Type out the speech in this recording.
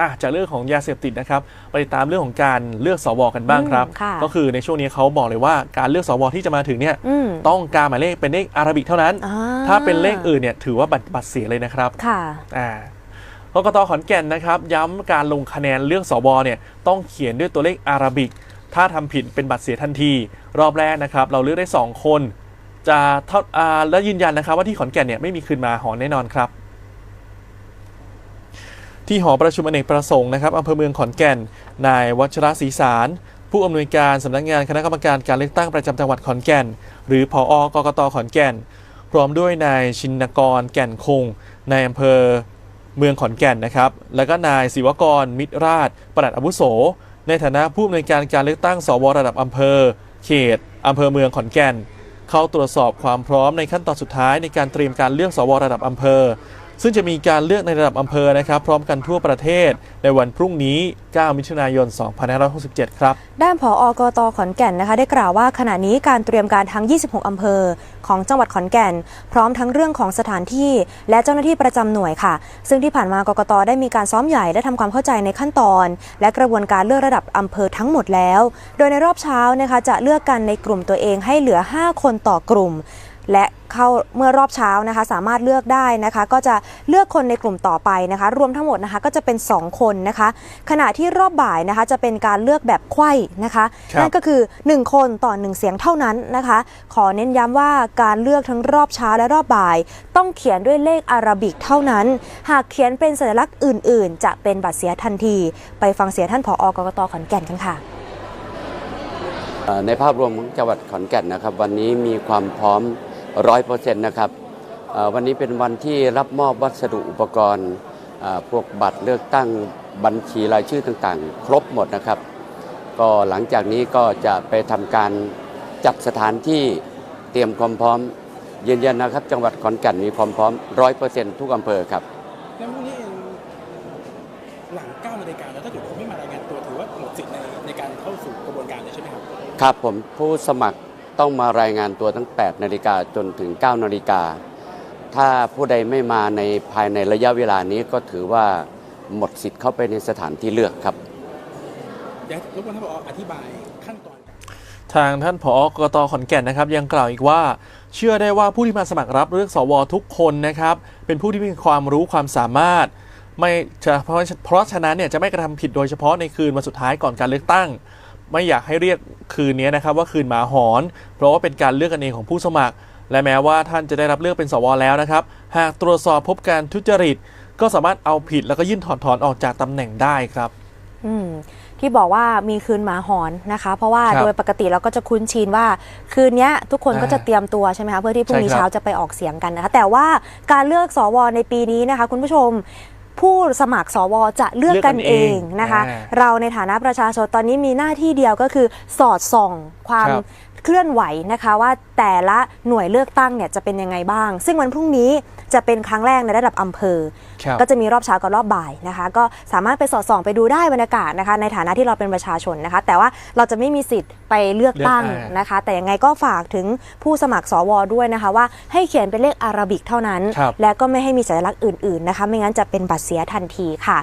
อะจากเรื่องของยาเสพติดนะครับไปติดตามเรื่องของการเลือกสวกันบ้างครับ อืมค่ะก็คือในช่วงนี้เขาบอกเลยว่าการเลือกสวที่จะมาถึงเนี่ยอืม ต้องการหมายเลขเป็นเลขอาราบิกเท่านั้น อ่ถ้าเป็นเลขอื่นเนี่ยถือว่าบัตรบัตรเสียเลยนะครับค่ะ อ่ากกตขอนแก่นนะครับ ย้ำการลงคะแนนเลือกสวเนี่ยต้องเขียนด้วยตัวเลขอาราบิก ถ้าทำผิดเป็นบัตรเสียทันที รอบแรกนะครับ เราเลือกได้ 2 คน จะเท่าอ่าและยืนยันนะครับว่าที่ขอนแก่นเนี่ยไม่มีคืนมาหอแน่นอนครับ ที่หอประชุมอเนกประสงค์นะครับอำเภอเมืองขอนแก่น นายวัชรศรีสาร ผู้อำนวยการสำนักงานคณะกรรมการการเลือกตั้งประจำจังหวัดขอนแก่น หรือผออกกตขอนแก่น พร้อมด้วยนายชินกรแก่นคงในายอำเภอเมืองขอนแก่นนะครับ แล้วก็นายศิวกร มิตรราชปลัดอาวุโส ในฐานะผู้อำนวยการการเลือกตั้งสวระดับอำเภอ เขตอำเภอเมืองขอนแก่น เข้าตรวจสอบความพร้อมในขั้นตอนสุดท้ายในการเตรียมการเลือกสวระดับอำเภอ ซึ่งจะมีการเลือกในระดับอำเภอนะครับ พร้อมกันทั่วประเทศ ในวันพรุ่งนี้ 9 มิถุนายน 2567 ครับ ด้านผออกตขอนแก่นนะคะ ได้กล่าวว่าขณะนี้การเตรียมการทั้ง 26 อำเภอ ของจังหวัดขอนแก่น พร้อมทั้งเรื่องของสถานที่ และเจ้าหน้าที่ประจำหน่วยค่ะ ซึ่งที่ผ่านมากกตได้มีการซ้อมใหญ่และทำความเข้าใจในขั้นตอน และกระบวนการเลือกระดับอำเภอทั้งหมดแล้ว โดยในรอบเช้านะคะจะเลือกกันในกลุ่มตัวเองให้เหลือ 5 คนต่อกลุ่ม และเข้าเมื่อรอบเช้านะคะ สามารถเลือกได้นะคะ ก็จะเลือกคนในกลุ่มต่อไปนะคะ รวมทั้งหมดนะคะก็จะเป็น 2 คนนะคะ ขณะที่รอบบ่ายนะคะจะเป็นการเลือกแบบไขว้นะคะครับนั่นก็คือ 1 คนต่อ 1 เสียงเท่านั้นนะคะ ขอเน้นย้ำว่าการเลือกทั้งรอบเช้าและรอบบ่าย ต้องเขียนด้วยเลขอาราบิกเท่านั้น หากเขียนเป็นสัญลักษณ์อื่น ๆ จะเป็นบัตรเสียทันที ไปฟังเสียงท่านผออกกตขอนแก่นกันค่ะเอ่อในภาพรวมของจังหวัดขอนแก่นนะครับ วันนี้มีความพร้อม ร้อยเปอร์เซ็นต์นะครับเอ่อวันนี้เป็นวันที่รับมอบวัสดุอุปกรณ์เอ่อพวกบัตรเลือกตั้งบัญชีรายชื่อต่างๆ ครบหมดนะครับ ก็หลังจากนี้ก็จะไปทำการจัดสถานที่เตรียมความพร้อมยืนยันนะครับ จังหวัดขอนแก่นมีความพร้อมร้อยเปอร์เซ็นต์ทุกอำเภอครับแล้วพรุ่งนี้เองหลัง9นาฬิกาแล้วถ้าเกิดผมไม่มารายงานตัวถือว่าหมดสิทธิ์ในในการเข้าสู่กระบวนการเลยใช่ไหมครับ ครับผมผู้สมัคร ต้องมารายงานตัวตั้ง 8 นาฬิกาจนถึง 9 นาฬิกา ถ้าผู้ใดไม่มาในภายในระยะเวลานี้ก็ถือว่าหมดสิทธิ์เข้าไปในสถานที่เลือกครับอยากรบกวนท่านผออธิบายขั้นตอน ทางท่านผอกกตขอนแก่นนะครับ ยังกล่าวอีกว่า เชื่อได้ว่าผู้ที่มาสมัครรับเลือกสวทุกคนนะครับ เป็นผู้ที่มีความรู้ความสามารถ ไม่จะเพราะเพราะฉะนั้นเนี่ยจะไม่กระทำผิดโดยเฉพาะในคืนวันสุดท้ายก่อนการเลือกตั้ง ไม่อยากให้เรียกคืนนี้นะครับว่าคืนหมาหอน เพราะว่าเป็นการเลือกกันเองของผู้สมัคร และแม้ว่าท่านจะได้รับเลือกเป็นสวแล้วนะครับ หากตรวจสอบพบการทุจริต ก็สามารถเอาผิดแล้วก็ยื่นถอนถอนออกจากตำแหน่งได้ครับอืมที่บอกว่ามีคืนหมาหอนนะคะ เพราะว่าครับโดยปกติเราก็จะคุ้นชินว่าคืนเนี้ยทุกคนก็จะอ่าเตรียมตัวใช่ไหมคะเพื่อที่พรุ่งนี้ใช่ครับเช้าจะไปออกเสียงกันนะคะแต่ว่าการเลือกสวในปีนี้นะคะ คุณผู้ชม ผู้สมัครสวจะเลือกกันเองนะคะอ่าเราในฐานะประชาชนตอนนี้มีหน้าที่เดียวก็คือสอดส่องความครับ เคลื่อนไหวนะคะว่าแต่ละหน่วยเลือกตั้งเนี่ยจะเป็นยังไงบ้าง ซึ่งวันพรุ่งนี้จะเป็นครั้งแรกในระดับอำเภอครับก็จะมีรอบเช้ากับรอบบ่ายนะคะ ก็สามารถไปสอดส่องไปดูได้บรรยากาศนะคะ ในฐานะที่เราเป็นประชาชนนะคะ แต่ว่าเราจะไม่มีสิทธิ์ไปเลือกตั้งเลือกอ่านนะคะ แต่ยังไงก็ฝากถึงผู้สมัครสวด้วยนะคะว่าให้เขียนเป็นเลขอาราบิกเท่านั้นครับและก็ไม่ให้มีสัญลักษณ์อื่นๆนะคะ ไม่งั้นจะเป็นบัตรเสียทันทีค่ะ